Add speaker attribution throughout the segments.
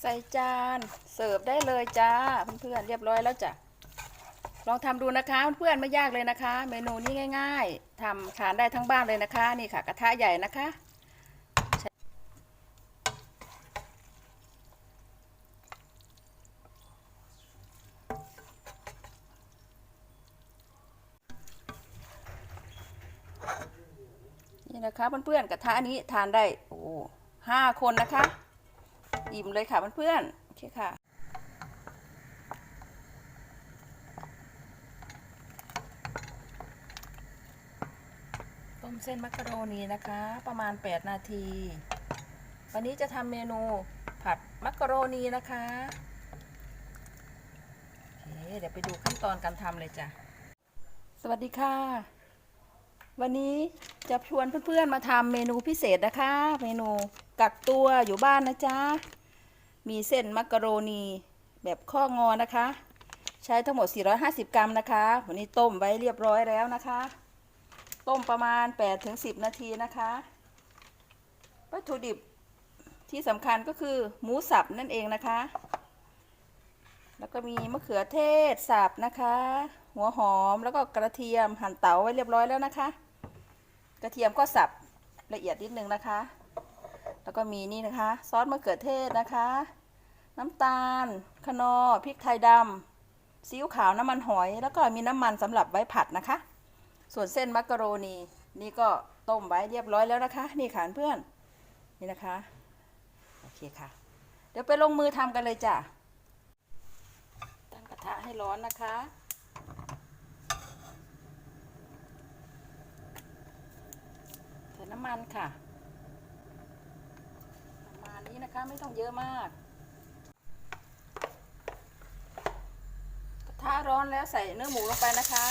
Speaker 1: ใส่จานเสิร์ฟได้เลยจ้าเพื่อนๆเรียบร้อยแล้วจ้ะลองทำดูนะคะเพื่อนๆไม่ยากเลยนะคะ เมนูนี้ง่าย ๆทำทานได้ทั้งบ้านเลยนะคะ นี่ค่ะ กระทะใหญ่นะคะนี่นะคะเพื่อนๆกระทะนี้ทานได้โอ้ห้าคนนะคะ อิ่มเลยค่ะเพื่อนๆโอเคค่ะต้มเส้นมักกะโรนีนะคะ ประมาณ 8 นาที วันนี้จะทำเมนูผัดมักกะโรนีนะคะโอเคเดี๋ยวไปดูขั้นตอนการทำเลยจ้ะสวัสดีค่ะ วันนี้จะชวนเพื่อนๆมาทำเมนูพิเศษนะคะ เมนูกักตัวอยู่บ้านนะจ๊ะ มีเส้นมักกะโรนีแบบข้องอนะคะ ใช้ทั้งหมด 450 กรัมนะคะ วันนี้ต้มไว้เรียบร้อยแล้วนะคะ ต้มประมาณ 8-10 นาทีนะคะ วัตถุดิบที่สำคัญก็คือหมูสับนั่นเองนะคะ แล้วก็มีมะเขือเทศสับนะคะ หัวหอมแล้วก็กระเทียมหั่นเต๋าไว้เรียบร้อยแล้วนะคะ กระเทียมก็สับละเอียดนิดนึงนะคะ แล้วก็มีนี่นะคะ ซอสมะเขือเทศนะคะ น้ำตาลคนอพริกไทยดำซีอิ๊วขาวน้ำมันหอย แล้วก็มีน้ำมันสำหรับไว้ผัดนะคะ ส่วนเส้นมักกะโรนีนี่ก็ต้มไว้เรียบร้อยแล้วนะคะ นี่ค่ะเพื่อนนี่นะคะโอเคค่ะ เดี๋ยวไปลงมือทำกันเลยจ้ะตั้งกระทะให้ร้อนนะคะใส่น้ำมันค่ะ นี้นะคะ ไม่ต้องเยอะมาก กระทะร้อนแล้วใส่เนื้อหมูลงไปนะคะ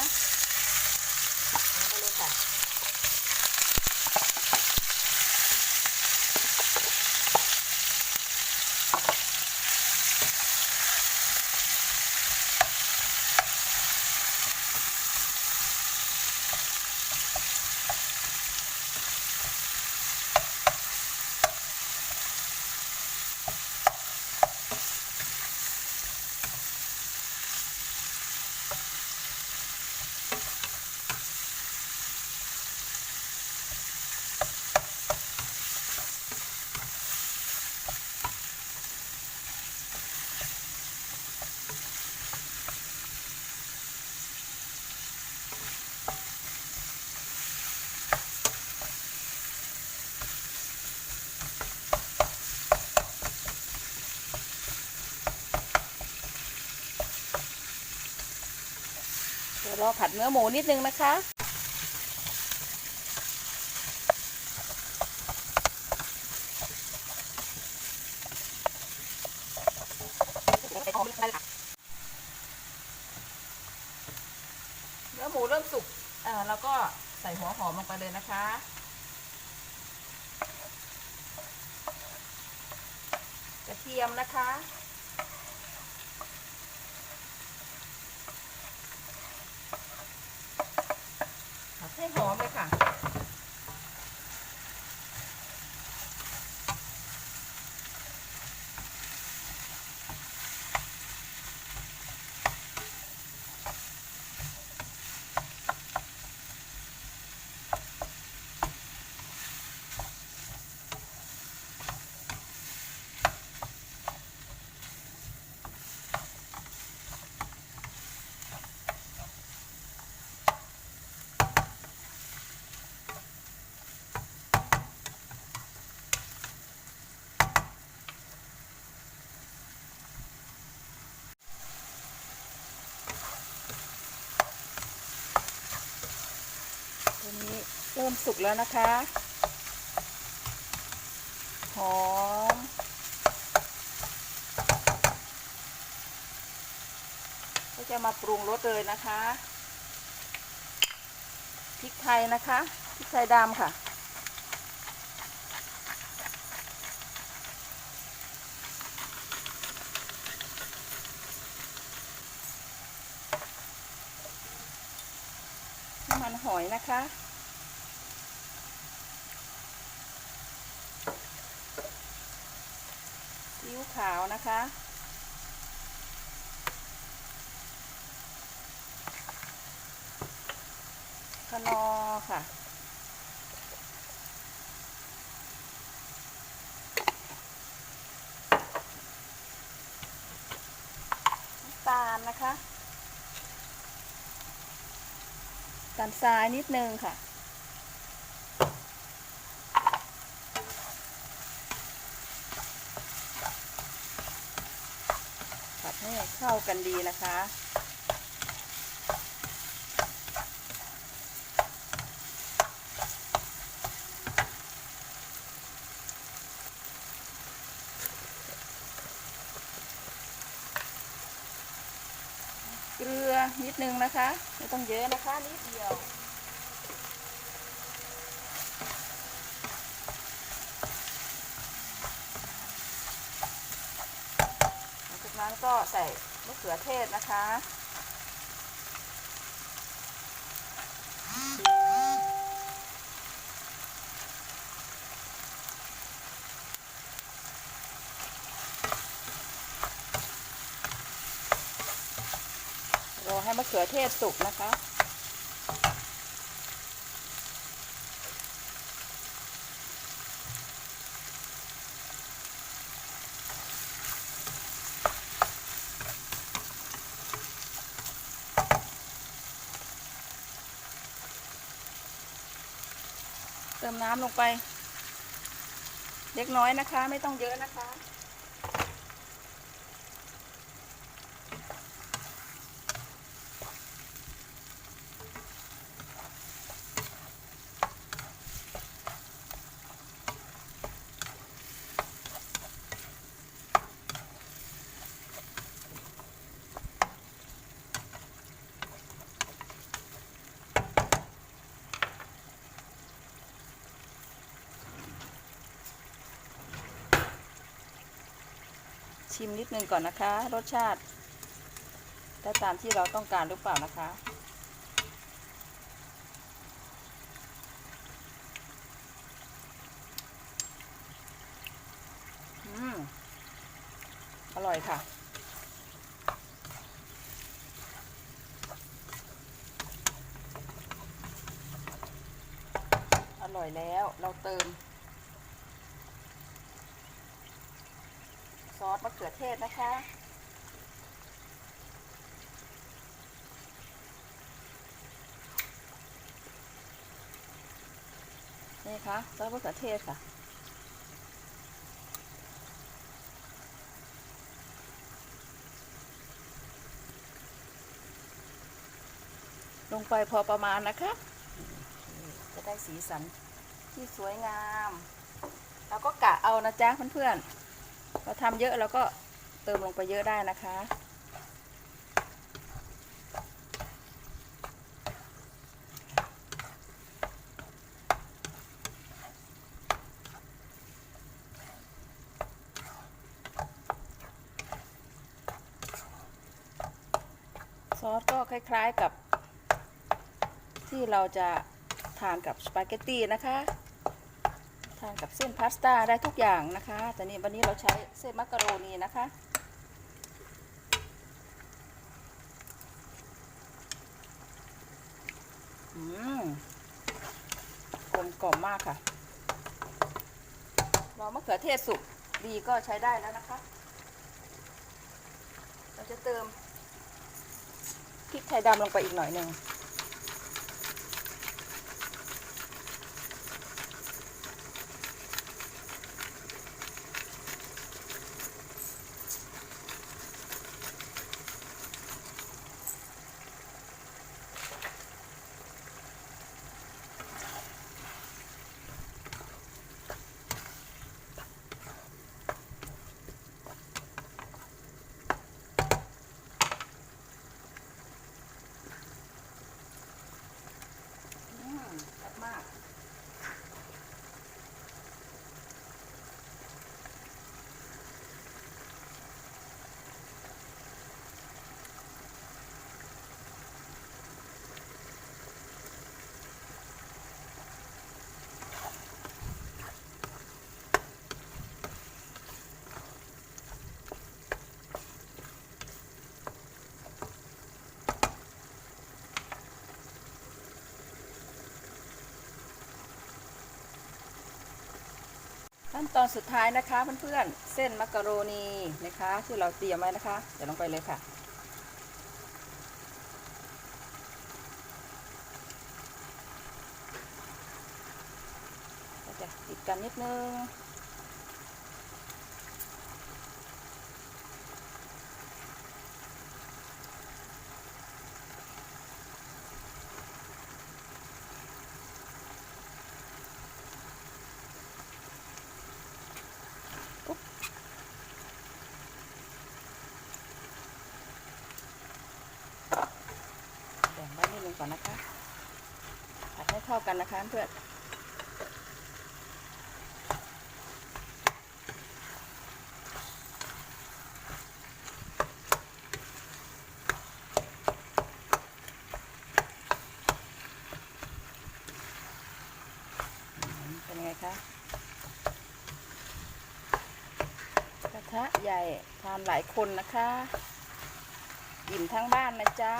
Speaker 1: ดี๋ยวรอผัดเนื้อหมูนิดนึงนะคะ เนื้อหมูเริ่มสุกเอ่าแล้วก็ใส่หัวหอมลงไปเลยนะคะ กระเทียมนะคะ ผัดให้หอมเลยค่ะ ตัวนี้ เริ่มสุกแล้วนะคะ หอม ก็จะมาปรุงรสเลยนะคะ พริกไทยนะคะ พริกไทยดำค่ะ น้ำมันหอยนะคะ ซีอิ๊วขาวนะคะคนอค่ะ น้ำตาลนะคะน้ำตาลทรายนิดนึงค่ะ ผัดให้ เข้ากันดีนะคะ เกลือนิดนึงนะคะ ไม่ต้องเยอะนะคะ นิดเดียวหลังจากนั้นก็ใส่ มะเขือเทศนะคะรอให้มะเขือเทศสุกนะคะ ติมน้ำลงไป เล็กน้อยนะคะ ไม่ต้องเยอะนะคะ ชิมนิดนึงก่อนนะคะ รสชาติได้ตามที่เราต้องการหรือเปล่านะคะ อืม อร่อยค่ะอร่อยแล้วเราเติม ซอส มะเขือเทศนะคะ นี่ค่ะซอสมะเขือเทศค่ะ ลงไปพอประมาณนะคะ จะได้สีสันที่สวยงาม แล้วก็กะเอานะจ๊ะเพื่อนๆ เราทำเยอะเราก็เติมลงไปเยอะได้นะคะ ซอสก็คล้ายๆกับที่เราจะทานกับสปาเกตตีนะคะ ทานกับเส้นพาสต้าได้ทุกอย่างนะคะแต่นี่วันนี้เราใช้เส้นมักกะโรนีนะคะอืมกลมกล่อมมากค่ะรอมะเขือเทศสุกดีก็ใช้ได้แล้วนะคะ เราจะเติมพริกไทยดำลงไปอีกหน่อยหนึ่ง ขั้นตอนสุดท้ายนะคะเพื่อนๆ เส้นมักกะโรนีนะคะที่เราเตรียมไว้นะคะ เดี๋ยวลงไปเลยค่ะก็จะติดกันนิดนึง แบ่งไว้นิดนึง ก่อนนะคะผัดให้เข้ากันนะคะเพื่อนเป็นไงคะกระทะใหญ่ทานหลายคนนะคะอิ่มทั้งบ้านนะจ๊ะ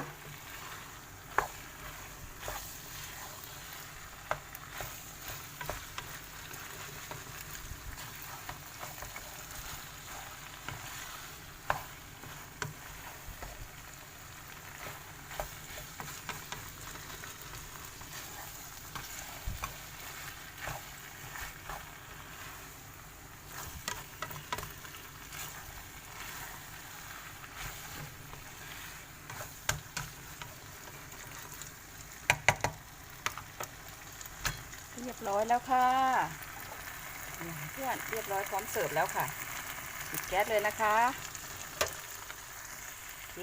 Speaker 1: บร้อยแล้วค่ะเพื่อนเรียบร้อยพร้อมเสิร์ฟแล้วค่ะปิดแก๊สเลยนะคะโอเค